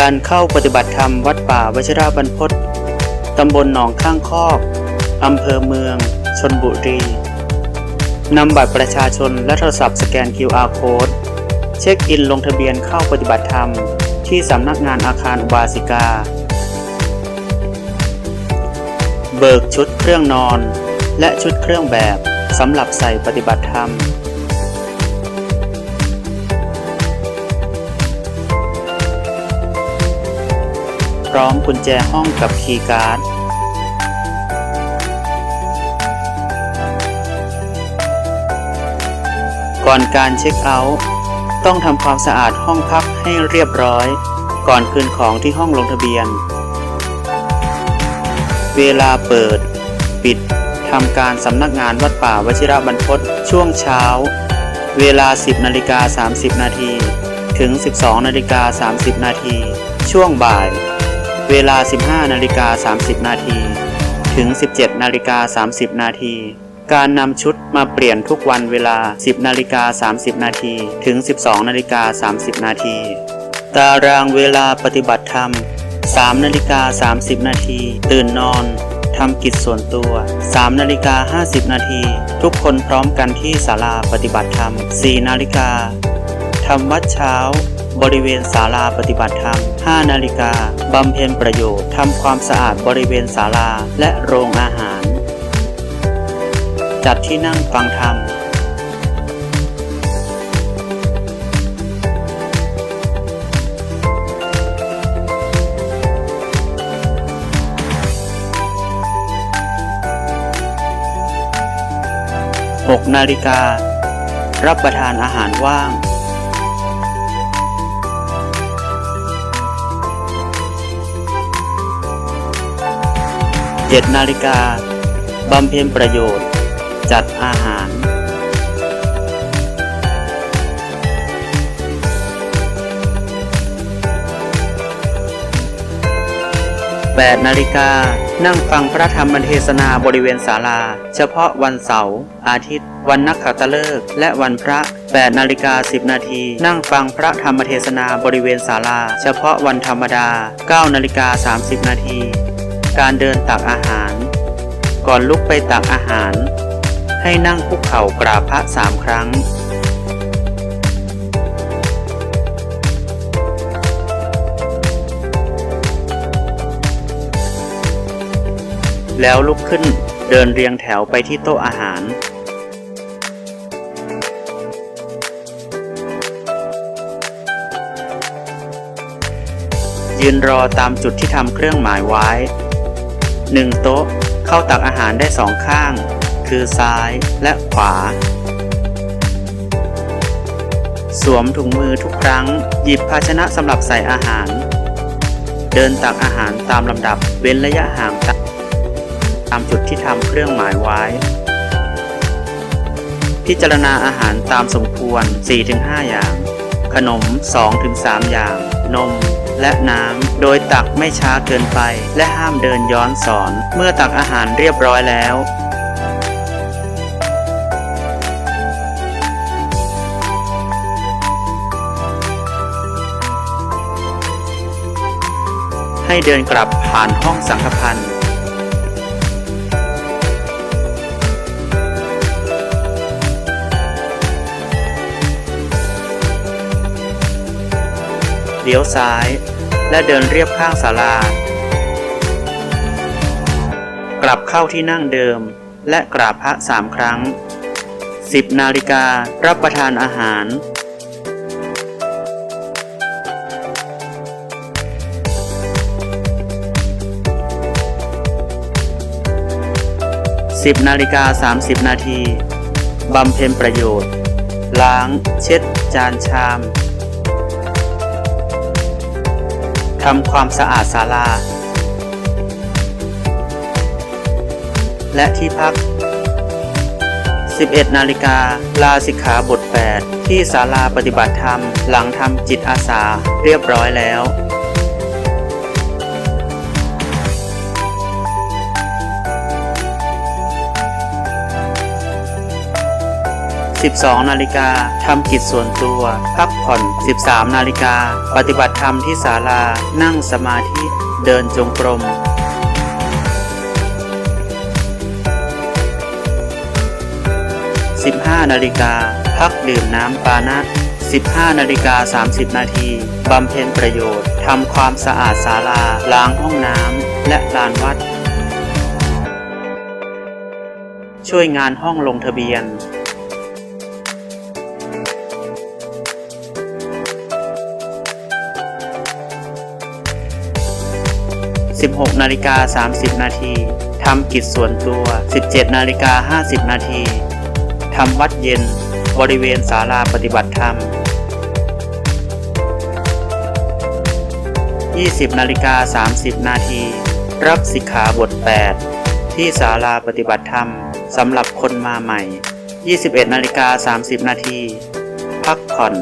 การเข้าปฏิบัติธรรมวัดป่าวชิราบรรพตตำบลหนองข้างคอก อำเภอเมือง ชนบุรี นำบัตรประชาชนและโทรศัพท์สแกน QR Code เช็คอินลงทะเบียนเข้าปฏิบัติธรรม ที่สำนักงานอาคารอุบาสิกา เบิกชุดเครื่องนอน และชุดเครื่องแบบสำหรับใส่ปฏิบัติธรรม ร้อมกุญแจห้องกับคีย์การ์ดก่อนการเช็คเอาท์ต้องทำความสะอาดห้องพักให้เรียบร้อย ก่อนคืนของที่ห้องลงทะเบียน เวลาเปิด ปิดทำการสำนักงานวัดป่าวชิระบรรพตช่วงเช้า เวลา 10นาฬิกา30นาทีถึง 12นาฬิกา30นาทีช่วงบ่าย เวลา 15นาฬิกา30 นาที ถึง 17นาฬิกา30 นาที การนำชุดมาเปลี่ยนทุกวันเวลา 10นาฬิกา30 นาที ถึง 12นาฬิกา30 นาที ตารางเวลาปฏิบัติธรรม 3นาฬิกา30 นาที ตื่นนอนทำกิจส่วนตัว 3นาฬิกา50 นาที ทุกคนพร้อมกันที่ศาลาปฏิบัติธรรม 4นาฬิกาทำวัดเช้า บริเวณศาลาปฏิบัติธรรม 5 นาฬิกาบำเพ็ญประโยชน์ทำความสะอาดบริเวณศาลาและโรงอาหาร จัดที่นั่งฟังธรรม6นาฬิกา รับประทานอาหารว่าง 7นาฬิกาบำเพ็ญประโยชน์ จัดอาหาร 8นาฬิกานั่งฟังพระธรรมเทศนาบริเวณศาลา เฉพาะวันเสาร์อาทิตย์ วันนักขัตฤกษ์และวันพระ 8นาฬิกา10 นาที นั่งฟังพระธรรมเทศนาบริเวณศาลา เฉพาะวันธรรมดา 9นาฬิกา30 นาที การเดินตักอาหาร ก่อนลุกไปตักอาหาร ให้นั่งคุกเข่ากราบพระสามครั้ง แล้วลุกขึ้นเดินเรียงแถวไปที่โต๊ะอาหารยืนรอตามจุดที่ทำเครื่องหมายไว้ 1 โต๊ะเข้าตักอาหารได้สองข้าง คือซ้ายและขวา สวมถุงมือทุกครั้ง หยิบภาชนะสำหรับใส่อาหาร เดินตักอาหารตามลำดับเว้นระยะห่างตามจุดที่ทำเครื่องหมายไว้ พิจารณาอาหารตามสมควร 4-5 อย่าง ขนม 2-3 อย่าง นมและน้ำ โดยตักไม่ช้าเกินไป และห้ามเดินย้อนสอน เมื่อตักอาหารเรียบร้อยแล้วให้เดินกลับผ่านห้องสังฆพันธ์เลี้ยวซ้าย และเดินเรียบข้างศาลา กลับเข้าที่นั่งเดิม และกราบพระสามครั้ง 10 นาฬิการับประทานอาหาร 10 นาฬิกา 30 นาทีบำเพ็ญประโยชน์ ล้าง เช็ด จานชาม ทำความสะอาดศาลา และที่พัก 11 นาฬิกาลาสิกขาบท 8 ที่ศาลาปฏิบัติธรรม หลังทำจิตอาสาเรียบร้อยแล้ว 12 นาฬิกาทำกิจส่วนตัว พักผ่อน 13 นาฬิกา ปฏิบัติธรรมที่ศาลา นั่งสมาธิ เดินจงกรม15นาฬิกา พักดื่มน้ำปานะ 15นาฬิกา 30 นาทีบำเพ็ญประโยชน์ ทำความสะอาดศาลา ล้างห้องน้ำ และลานวัด ช่วยงานห้องลงทะเบียน 16นาฬิกา30นาทีทำกิจส่วนตัว 17นาฬิกา50นาทีทำวัดเย็น บริเวณศาลาปฏิบัติธรรม 20นาฬิกา30นาทีรับสิกขาบท 8 ที่ศาลาปฏิบัติธรรมสำหรับคนมาใหม่ 21นาฬิกา30นาทีพักผ่อน